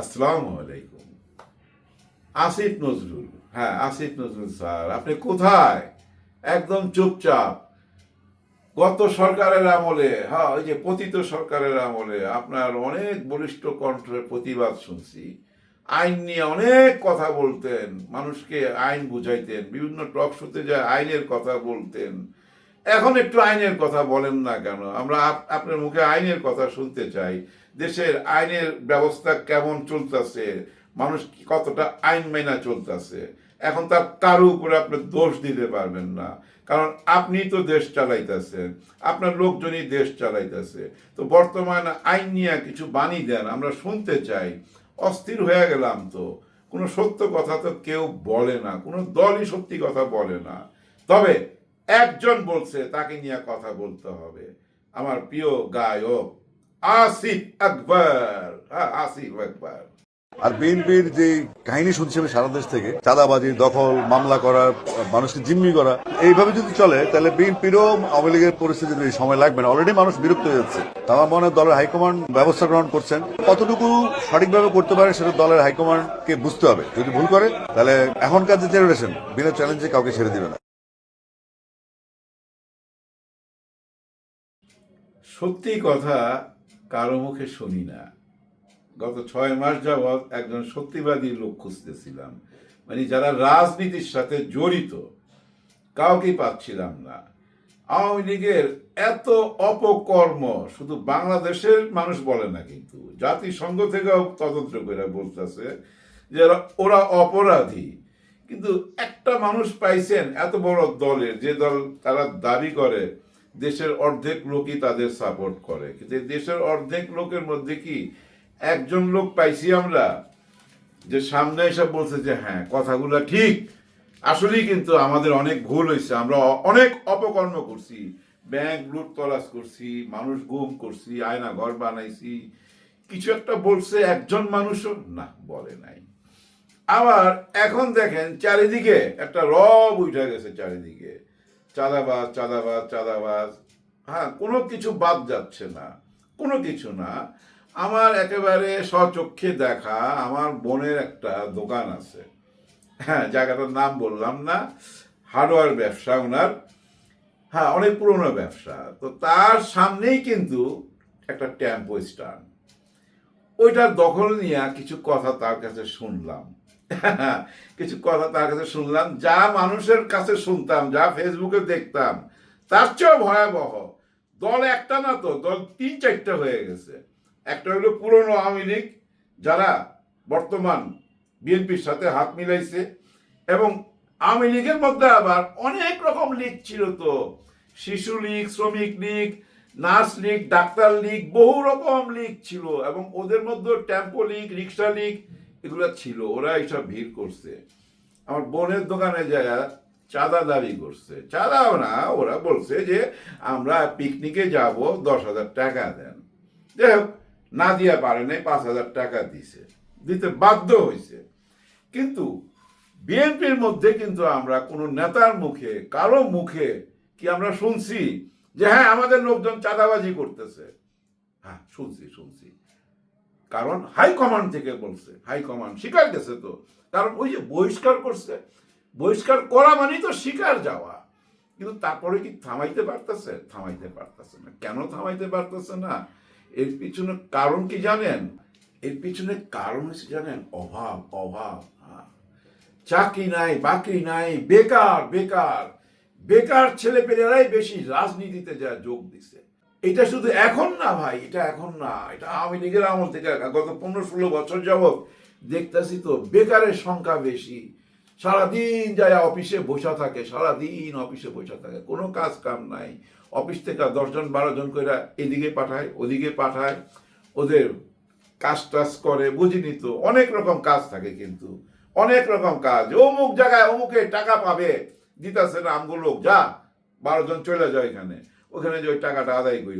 আসসালামু আলাইকুম। আসিফ নজরুল। হ্যাঁ আসিফ নজরুল স্যার, আপনি কোথায়? একদম চুপচাপ। গত সরকারের আমলে হ্যাঁ ওই যে পতিত সরকারের আমলে আপনার অনেক বলিষ্ঠ কণ্ঠের প্রতিবাদ শুনছি। আইন নিয়ে অনেক কথা বলতেন, মানুষকে আইন বুঝাইতেন, বিভিন্ন টক শোতে যায় আইনের কথা বলতেন। এখন একটু আইনের কথা বলেন না কেন? আমরা আপ- আপনার মুখে আইনের কথা শুনতে চাই। দেশের আইনের ব্যবস্থা কেমন চলতেছে? মানুষ কতটা আইন মাইনা চলতেছে? এখন তার কারও উপরে আপনি দোষ দিতে পারবেন না। কারণ আপনি তো দেশ চালাইতেছেন, আপনার লোকজনই দেশ চালাইতেছে। তো বর্তমান আইন নিয়ে কিছু বাণী দেন, আমরা শুনতে চাই। অস্থির হয়ে গেলাম তো। কোনো সত্য কথা তো কেউ বলে না, কোনো দলই সত্যি কথা বলে না। তবে একজন বলছে, তাকে নিয়ে কথা বলতে হবে। আমার প্রিয় গায়ক আসিফ আকবর। হ্যাঁ আসিফ আকবর। আর বিএনপির যে কাহিনী শুনছি আমি সারা দেশ থেকে, চাঁদাবাজি, দখল, মামলা করা, মানুষকে জিম্মি করা, এইভাবে যদি চলে, তাহলে বিএনপিরও আওয়ামী লীগের পরিস্থিতি সময় লাগবে না। অলরেডি মানুষ বিরক্ত হয়ে যাচ্ছে। আমার মনে হয় দলের হাইকমান্ড ব্যবস্থা গ্রহণ করছেন। কতটুকু সঠিকভাবে করতে পারে সেটা দলের হাইকমান্ডকে বুঝতে হবে। যদি ভুল করে, তাহলে এখনকার যে জেনারেশন বিনা চ্যালেঞ্জে কাউকে ছেড়ে দিবে না। সত্যি কথা কারও মুখে শুনি না। গত ছয় মাস যাবৎ একজন সত্যিবাদী লোক খুঁজতেছিলাম। মানে যারা রাজনীতির সাথে জড়িত, কাউকেই পাচ্ছিলাম না। আওয়ামী লীগের এত অপকর্ম শুধু বাংলাদেশের মানুষ বলে না কিন্তু, জাতিসংঘ থেকেও তদন্ত করে বলতেছে যে ওরা অপরাধী। কিন্তু একটা মানুষ পাইছেন এত বড় দলের, যে দল তারা দাবি করে দেশের অর্ধেক লোকই তাদের সাপোর্ট করে। কিন্তু দেশের অর্ধেক লোকের মধ্যে কি একজন লোক পাইছি আমরা যে সামনে এসে বলছে যে হ্যাঁ কথাগুলো ঠিক। আসলেই কিন্তু আমাদের অনেক ভুল হয়েছে। আমরা অনেক অপকর্ম করছি। ব্যাংক লুট তলাশ করছি, মানুষ গুম করছি, আয়না ঘর বানাইছি। কিছু একটা বলছে একজন মানুষও না, বলে নাই। আবার এখন দেখেন চারিদিকে একটা রব উঠে গেছে চারিদিকে। চাঁদাবাজ চাঁদাবাজ চাঁদাবাজ। হ্যাঁ কোনো কিছু বাদ যাচ্ছে না। কোনো কিছু না। আমার একেবারে স্বচক্ষে দেখা আমার বোনের একটা দোকান আছে। হ্যাঁ জায়গাটার নাম বললাম না। হার্ডওয়্যার ব্যবসা ওনার। হ্যাঁ অনেক পুরনো ব্যবসা। তো তার সামনেই কিন্তু একটা টেম্পো স্ট্যান্ড। ওইটার দখল নিয়ে কিছু কথা তার কাছে শুনলাম। কিছু কথা তার কাছে শুনলাম, যা মানুষের কাছে শুনতাম, যা ফেসবুকে দেখতাম, তার চেয়েও ভয়াবহ। দল একটা না তো, দল তিন চারটা হয়ে গেছে। একটা হলো পুরনো আওয়ামী লীগ, যারা বর্তমান বিএনপির সাথে হাত মিলাইছে, এবং আওয়ামী লীগের মধ্যে আবার অনেক রকম লীগ ছিল তো। শিশু লীগ, শ্রমিক লীগ, নার্স লীগ, ডাক্তার লীগ, বহু রকম লীগ ছিল, এবং ওদের মধ্যে টেম্পো লীগ, রিক্সা লীগ এগুলো ছিল, ওরা এইসব ভিড় করছে। আমার বোনের দোকানে যায় চাঁদা দাবি করছে। চাঁদাও না, ওরা বলছে যে, আমরা পিকনিকে যাব, দশ হাজার টাকা দেন। যাই হোক না দিয়া পারে নাই, পাঁচ হাজার টাকা দিছে। দিতে বাধ্য হয়েছে কিন্তু বিএনপির মধ্যে কিন্তু আমরা কোনো নেতার মুখে, কারও মুখে কি আমরা শুনছি যে হ্যাঁ আমাদের লোকজন চাঁদাবাজি করতেছে? হ্যাঁ শুনছি শুনছি। কারণ হাইকমান্ড থেকে বলছে হাইকমান্ড স্বীকার গেছে তো। কারণ ওই যে বহিষ্কার করছে, বহিষ্কার করা মানেই তো স্বীকার যাওয়া। কিন্তু তারপরে কি থামাইতে পারতেছে? থামাইতে পারতেছে না। কেন থামাইতে পারতেছে না? এর পিছনে কারণ কি জানেন? এর পিছনে কারণ হচ্ছে জানেন অভাব অভাব। হ্যাঁ। চাকরি নাই, বাকরি নাই, বেকার বেকার। বেকার ছেলে পেলেরাই বেশি রাজনীতিতে যা যোগ দিছে। এটা শুধু এখন না ভাই, এটা এখন না। এটা আওয়ামী লীগের আমল থেকে গত পনেরো ষোলো বছর যাবৎ দেখতেছি তো, বেকারের সংখ্যা বেশি। সারাদিন যায় অফিসে বসা থাকে, সারাদিন অফিসে বসা থাকে। কোনো কাজ কাম নাই। অফিস থেকে দশজন বারো জন করে এদিকে পাঠায়, ওদিকে পাঠায়। ওদের কাজ টাজ করে, বুঝিনি তো, অনেক রকম কাজ থাকে কিন্তু। অনেক রকম কাজ। অমুক জায়গায় অমুকে টাকা পাবে, দিতেছে না আমগুলো লোক, যা, বারো জন চলে যায় এখানে। ওখানে যে ওই টাকাটা আদায় করে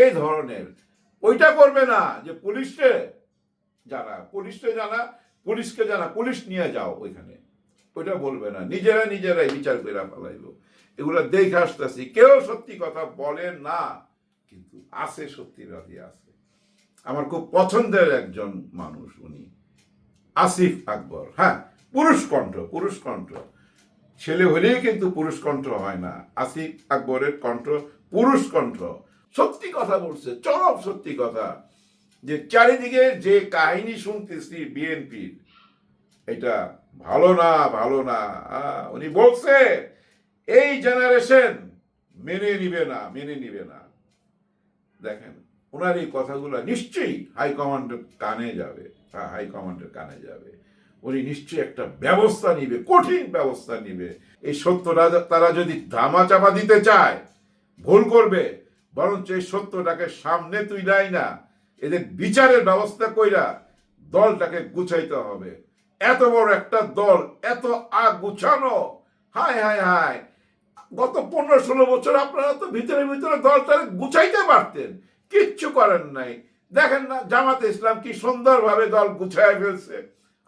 এই ধরনের। ওইটা করবে না যে পুলিশকে জানা। পুলিশকে জানা পুলিশকে জানা, পুলিশ নিয়ে যাও ওইখানে। ওইটা বলবে না। নিজেরা নিজেরাই বিচার করে ফেলাইব এগুলো দেখে আসতেছি। কেউ সত্যি কথা বলে না, কিন্তু আছে সত্যি রাজি আছে। আমার খুব পছন্দের একজন মানুষ উনি। আসিফ আকবর। হ্যাঁ পুরুষ কণ্ঠ পুরুষ কণ্ঠ। ছেলে হলেই কিন্তু পুরুষ কণ্ঠ হয় না। আসিফ আকবরের কণ্ঠ পুরুষ কণ্ঠ সত্যি কথা বলছে, চরম সত্যি কথা। যে চারিদিকে যে কাহিনী শুনতেছি বিএনপির, এটা ভালো না ভালো না। উনি বলছে, এই জেনারেশন মেনে নিবে না, মেনে নিবে না। দেখেন ওনার এই কথাগুলো নিশ্চয়ই হাইকমান্ডের কানে যাবে হাইকমান্ডের কানে যাবে। উনি নিশ্চয়ই একটা ব্যবস্থা নিবে, কঠিন ব্যবস্থা নিবে। এই সত্যটা তারা যদি ধামা চাপা দিতে চায় ভুল করবে, বরঞ্চ এই সত্যটাকে সামনে তুই দেয় না। এদের বিচারের ব্যবস্থা কইরা দলটাকে গুছাইতে হবে। এত বড় একটা দল, এত আগ গুছানো। হায় হায় হায়। গত পনেরো ষোলো বছর আপনারা তো ভিতরে ভিতরে দলটা গুছাইতে পারতেন। কিচ্ছু করেন নাই। দেখেন না, জামাতে ইসলাম কি সুন্দরভাবে দল গুছায় ফেলছে।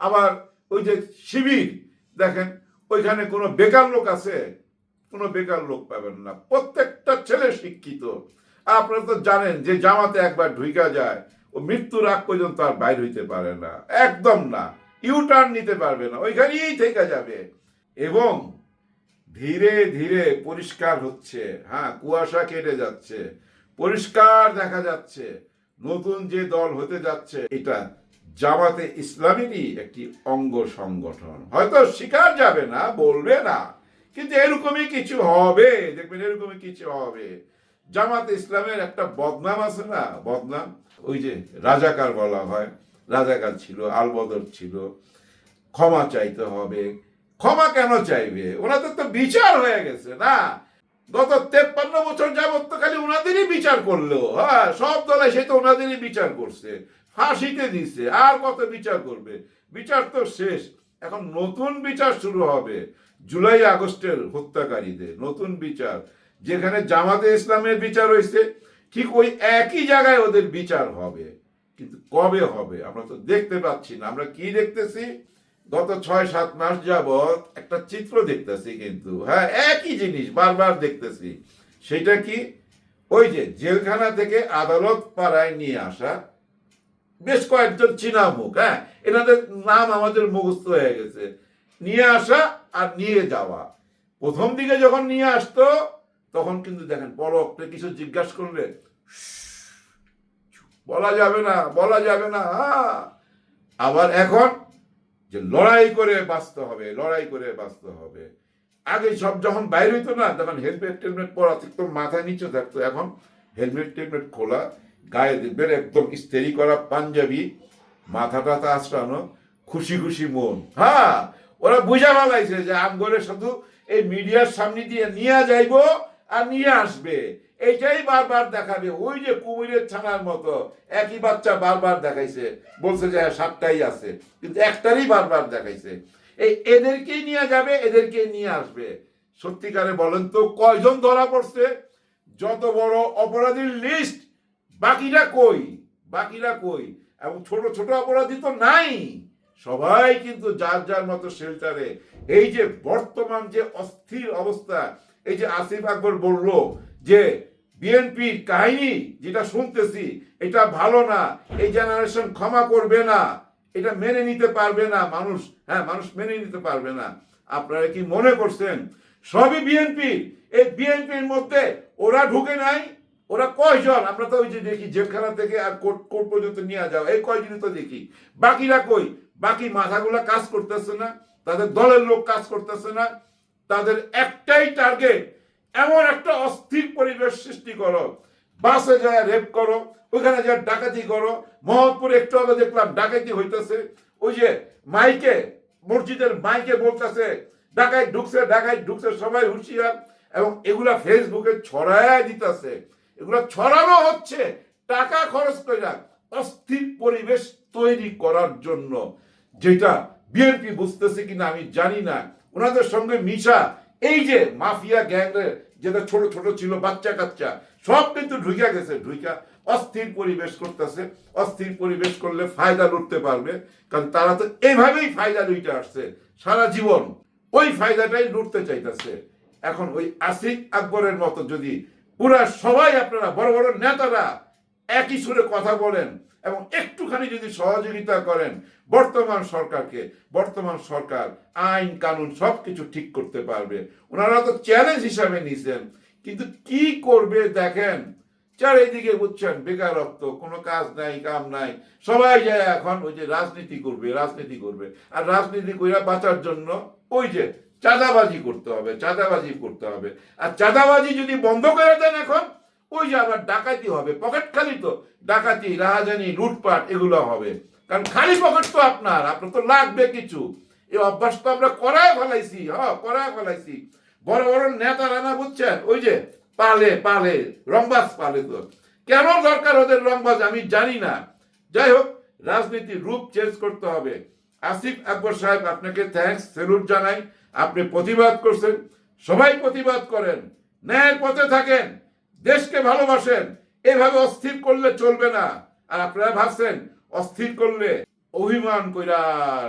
আবার ওই যে শিবির, দেখেন, ওইখানে কোনো বেকার লোক আছে। কোনো বেকার লোক পাবেন না। প্রত্যেকটা ছেলে শিক্ষিত। আপনারা তো জানেন যে জামাতে একবার ঢুইকা যায়, ও মৃত্যুর আগ পর্যন্ত আর বাইর হইতে পারে না। একদম না। ইউটার্ন নিতে পারবে না। ওইখানেই থেকে যাবে। এবং ধীরে ধীরে পরিষ্কার হচ্ছে। হ্যাঁ কুয়াশা কেটে যাচ্ছে। পরিষ্কার দেখা যাচ্ছে। নতুন যে দল হতে যাচ্ছে, এটা জামাতে ইসলামেরই একটি অঙ্গ সংগঠন। হয়তো শিকার যাবে না, বলবে না। কিন্তু এরকমই কিছু হবে, দেখবেন এরকমই কিছু হবে। জামাতে ইসলামের একটা বদনাম আছে না, বদনাম? ওই যে রাজাকার বলা হয়, রাজাকার ছিল, আলবদর ছিল, ক্ষমা চাইতে হবে। ক্ষমা কেন চাইবে? ওনাদের তো বিচার হয়ে গেছে না? গত তেপ্পান্ন বছর যাবত তো খালি ওনাদেরই বিচার করল। হ্যাঁ সব দলে সে তো ওনাদেরই বিচার করছে। ফাঁসিতে দিছে, আর কত বিচার করবে? বিচার তো শেষ। এখন নতুন বিচার শুরু হবে। জুলাই আগস্টের হত্যাকারীদের নতুন বিচার, যেখানে জামাতে ইসলামের বিচার হয়েছে, ঠিক ওই একই জায়গায় ওদের বিচার হবে। কিন্তু কবে হবে? আমরা তো দেখতে পাচ্ছি না। আমরা কি দেখতেছি? গত ছয় সাত মাস যাবৎ একটা চিত্র দেখতেছি কিন্তু হ্যাঁ একই জিনিস বারবার দেখতেছি। সেটা কি? ওই যে জেলখানা থেকে আদালত পাড়ায় নিয়ে আসা বেশ কয়েকজন চীনা মুখ হ্যাঁ এনাদের নাম আমাদের মুখস্থ হয়ে গেছে। নিয়ে আসা আর নিয়ে যাওয়া। প্রথম দিকে যখন নিয়ে আসতো, তখন কিন্তু দেখেন পলকটা কিছু জিজ্ঞাসা করলে বলা যাবে না, বলা যাবে না। আবার এখন যে লড়াই করে বাঁচতে হবে, লড়াই করে বাঁচতে হবে। আগে সব যখন বাইরে হইতো না, তখন হেলমেট টেলমেট পরা থাকতো, মাথা নিচে থাকতো। এখন হেলমেট টেলমেট খোলা, গায়ে দেখবেন একদম ইস্তেরি করা পাঞ্জাবি, মাথা টাথা আশ্রানো খুশি খুশি মন। হ্যাঁ ওরা বুঝা ফেলাইছে যে আমগরে শুধু এই মিডিয়ার সামনে দিয়ে নিয়ে যাইব আর নিয়ে আসবে। এইটাই বারবার দেখাবে। ওই যে কুমিরের ছানার মতো, একই বাচ্চা বারবার দেখাইছে। বলছে যে হ্যাঁ সাতটাই আছে। কিন্তু একটারই বারবার দেখাইছে। এই এদেরকেই নিয়ে যাবে এদেরকেই নিয়ে আসবে। সত্যিকারে বলেন তো, কয়জন ধরা পড়ছে? যত বড় অপরাধীর লিস্ট বাকিরা কই? বাকিরা কই? এবং ছোট ছোট অপরাধী তো নাই। সবাই কিন্তু যার যার মতো শেল্টারে এই যে বর্তমান যে অস্থির অবস্থা, এই যে আসিফ আকবর বলল যে বিএনপির কাহিনী যেটা শুনতেছি, এটা ভালো না, এই জেনারেশন ক্ষমা করবে না, এটা মেনে নিতে পারবে না মানুষ। হ্যাঁ মানুষ মেনে নিতে পারবে না। আপনারা কি মনে করছেন? সবই বিএনপি। এই বিএনপির মধ্যে ওরা ঢুকে নাই, ওরা কয়জন? আমরা তো ওই যে দেখি জেলখানা থেকে আর কোর্ট কোর্ট পর্যন্ত নিয়ে যাও এই কয়জনই তো দেখি। বাকিরা কই? বাকি মাথাগুলা কাজ করতেছে না, তাদের দলের লোক কাজ করতেছে না, তাদের একটাই টার্গেট এমন একটা অস্থির পরিবেশ সৃষ্টি করো, বাসে যায় রেপ করো, ওইখানে যা ডাকাতি করো মোহাম্মদপুরে একটু আগে দেখলাম ডাকাতি হইতেছে, ওই যে মাইকে, মসজিদের মাইকে বলতেছে ডাকাই ঢুকছে ডাকাই ঢুকছে, সবাই হুঁশিয়ার, এবং এগুলা ফেসবুকে ছড়ায় দিতেছে, এগুলা ছড়ানো হচ্ছে, টাকা খরচ করে অস্থির পরিবেশ তৈরি করার জন্য। যেটা বিএনপি বুঝতেছে কিনা আমি জানি না। ওনাদের সঙ্গে মিশা, এই যে মাফিয়া গ্যাংয়ের যেটা ছোট ছোট ছিল, বাচ্চা কাচ্চা, সব কিন্তু ঢুইকা গেছে, ঢুইকা অস্থির পরিবেশ করতেছে। অস্থির পরিবেশ করলে ফায়দা লুটতে পারবে, কারণ তারা তো এইভাবেই ফায়দা লুইতে আসছে, সারা জীবন। ওই ফায়দাটাই লুটতে চাইতেছে। এখন ওই আসিফ আকবরের মতো যদি পুরা সবাই আপনারা, বড় বড় নেতারা একই সুরে কথা বলেন এবং একটুখানি যদি সহযোগিতা করেন, বর্তমান সরকারকে, বর্তমান সরকার, আইন, কানুন সব কিছু ঠিক করতে পারবে। ওনারা তো চ্যালেঞ্জ হিসাবে নিছেন। কিন্তু কি করবে দেখেন, চারিদিকে বুঝছেন বেকারত্ব কোনো কাজ নাই, কাম নাই। সবাই যায় এখন ওই যে রাজনীতি করবে রাজনীতি করবে। আর রাজনীতি কইরা বাঁচার জন্য ওই যে চাঁদাবাজি করতে হবে, চাঁদাবাজি করতে হবে। আর চাঁদাবাজি যদি বন্ধ করে দেন এখন ওই যে আবার ডাকাতি হবে পকেট খালি তো। ডাকাতি, রাহাজানি, লুটপাট, এগুলো হবে। কারণ খালি পকেট তো আপনার আপনার তো লাগবে কিছু। এই অভ্যাস তো আমরা করায় ফেলাইছি হ্যাঁ করায় ফেলাইছি। বড় বড় নেতারা না বুঝছেন? ওই যে পালে পালে, রংবাজ পালে তো। কেন দরকার ওদের রংবাজ আমি জানি না। যাই হোক, রাজনীতির রূপ চেঞ্জ করতে হবে। আসিফ আকবর সাহেব, আপনাকে থ্যাঙ্কস সেলুট জানাই। আপনি প্রতিবাদ করছেন, সবাই প্রতিবাদ করেন। ন্যায়ের পথে থাকেন। দেশকে ভালোবাসেন। এভাবে অস্থির করলে চলবে না। আর আপনারা ভাবছেন, অস্থির করলে অভিমান কইরা,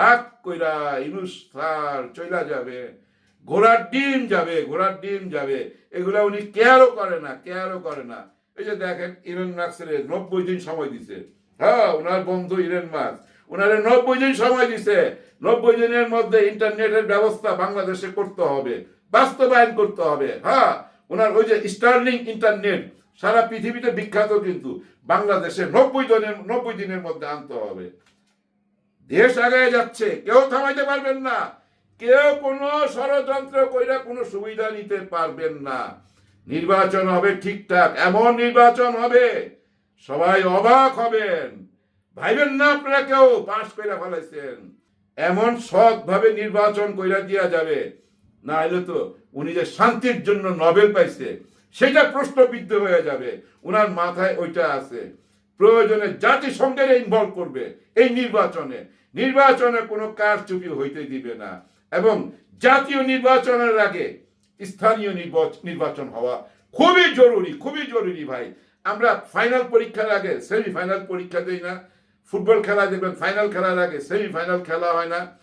রাগ কইরা ইনুস স্যার চইলা যাবে, ঘোড়ার ডিম যাবে, ঘোড়ার ডিম যাবে। এগুলা উনি কেয়ারও করে না, কেয়ারও করে না। এই যে দেখেন, ইরেন মার্কসের নব্বই দিন সময় দিছে। হ্যাঁ ওনার বন্ধু ইরেন মার্কস। ওনারে নব্বই দিন সময় দিছে। নব্বই দিনের মধ্যে ইন্টারনেটের ব্যবস্থা বাংলাদেশে করতে হবে, বাস্তবায়ন করতে হবে। হ্যাঁ ওনার ওই যে স্টার্লিং ইন্টারনেট, সারা পৃথিবীতে বিখ্যাত কিন্তু। বাংলাদেশে নব্বই দিনের নব্বই দিনের মধ্যে আনতে হবে। দেশ আগায় যাচ্ছে, কেউ থামাইতে পারবেন না। কেউ কোনো ষড়যন্ত্র কইরা কোনো সুবিধা নিতে পারবেন না। নির্বাচন হবে ঠিকঠাক, এমন নির্বাচন হবে, সবাই অবাক হবেন। ভাইবেন না আপনারা কেউ, পাশ কইরা ফেলাইছেন। এমন সৎ ভাবে নির্বাচন কইরা দিয়া যাবে। না হলে তো উনি যে শান্তির জন্য নোবেল পাইছে, সেটা প্রশ্নবিদ্ধ হয়ে যাবে। উনার মাথায় ওইটা আছে। প্রয়োজনে জাতিসংঘের ইনভলভ করবে এই নির্বাচনে। নির্বাচনে কোনো কারচুপি হইতে দিবে না। এবং জাতীয় নির্বাচনের আগে স্থানীয় নির্বাচ- নির্বাচন হওয়া খুবই জরুরি খুবই জরুরি ভাই। আমরা ফাইনাল পরীক্ষার আগে সেমিফাইনাল পরীক্ষা দিই না। ফুটবল খেলা দেখবেন ফাইনাল খেলার আগে সেমিফাইনাল খেলা হয় না।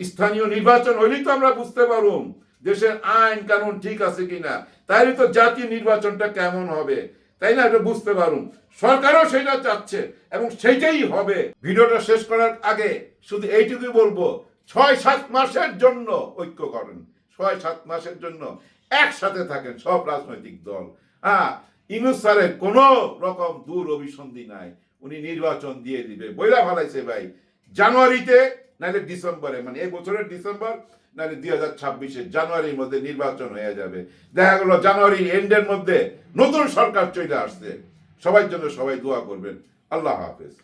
স্থানীয় নির্বাচন হইলেই তো আমরা বুঝতে পারুম দেশের আইন কানুন ঠিক আছে কিনা। তাইলে তো জাতীয় নির্বাচনটা কেমন হবে? তাই না? এটা বুঝতে পারুন সরকারও সেটা চাচ্ছে এবং সেইটাই হবে। ভিডিওটা শেষ করার আগে শুধু এইটুকুই বলব, ছয় সাত মাসের জন্য ঐক্য করেন। ছয় সাত মাসের জন্য একসাথে থাকেন সব রাজনৈতিক দল। হ্যাঁ ইনুস স্যারের কোনো রকম দূর অভিসন্ধি নাই। উনি নির্বাচন দিয়ে দিবে। বইলা ফেলাইছে ভাই। জানুয়ারিতে নাহলে ডিসেম্বরে মানে এই বছরের ডিসেম্বর, নাহলে দুই হাজার ছাব্বিশে জানুয়ারির মধ্যে নির্বাচন হয়ে যাবে। দেখা গেল জানুয়ারি এন্ডের মধ্যে নতুন সরকার চলে আসছে। সবাই জন্য সবাই দোয়া করবেন। আল্লাহ হাফেজ।